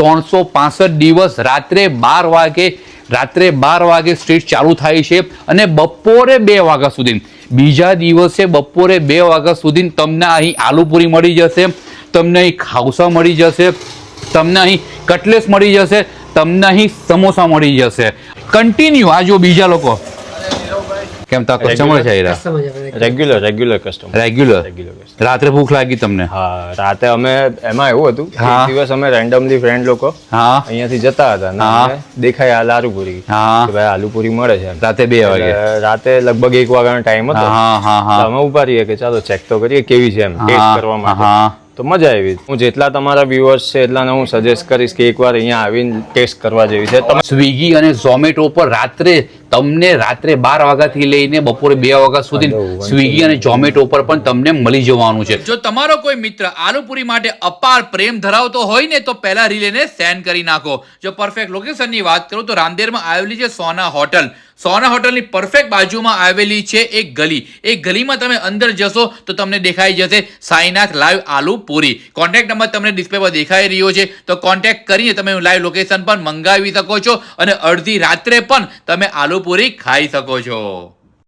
ત્રણસો પાસઠ દિવસ રાત્રે બાર વાગે, રાત્રે બાર વાગે સ્ટ્રીટ ચાલુ થાય છે અને બપોરે બે વાગ્યા સુધી. બીજા દિવસે બપોરે બે વાગ્યા સુધી તમને અહીં આલુપુરી મળી જશે, તમને અહીં ખાવસા મળી જશે, તમને અહીં કટલેસ મળી જશે, તમને અહીં સમોસા મળી જશે. કન્ટિન્યુ આ જો બીજા લોકો. કેમ તો કસ્ટમર છે regular regular customer regular regular રાત્રે ભૂખ લાગી તમને? હા રાતે અમે એમાં એવું હતું. એક દિવસ અમે રેન્ડમલી ફ્રેન્ડ લોકો હા. અહીંયાથી જતા હતા હા. દેખાય આ આલુપુરી હા. ભાઈ આલુપુરી મળે છે રાતે બે વાગે. રાતે લગભગ એક વાગ્યાનો ટાઈમ હતો. હા હા હા. અમે ઊભા રહીએ કે ચાલો ચેક તો કરીએ કેવી છે એમ ટેસ્ટ કરવા માટે. હા. તો મજા આવી. હું જેટલા તમારા વ્યુઅર્સ છે એટલાને હું સજેસ્ટ કરીશ કે એકવાર અહીંયા આવીને ટેસ્ટ કરવા જેવી છે. તમે સ્વિગી અને ઝોમેટો પર રાત્રે તમને રાત્રે બાર વાગ્યાથી લઈને બપોરે બે વાગ્યા સુધી સ્વિગી અને ઝોમેટો પર પણ તમને મળી જવાનું છે. જો તમારો કોઈ મિત્ર આલુપુરી માટે અપાર પ્રેમ ધરાવતો હોય ને તો પહેલા રીલેને સેન્ડ કરી નાખો. જો પરફેક્ટ લોકેશનની વાત કરું તો રામદેરમાં આવેલી છે સોના હોટલ. સોના હોટલની પરફેક્ટ બાજુમાં આવેલી છે એક ગલી. એ ગલીમાં તમે અંદર જશો તો તમને દેખાઈ જશે Sainath live aloo puri contact number તમને ડિસ્પ્લે પર દેખાઈ રહ્યો છે. તો કોન્ટેક્ટ કરીને તમે લાઈવ લોકેશન પણ મંગાવી શકો છો અને અડધી રાત્રે પણ તમે આલુ પૂરી ખાઈ શકો છો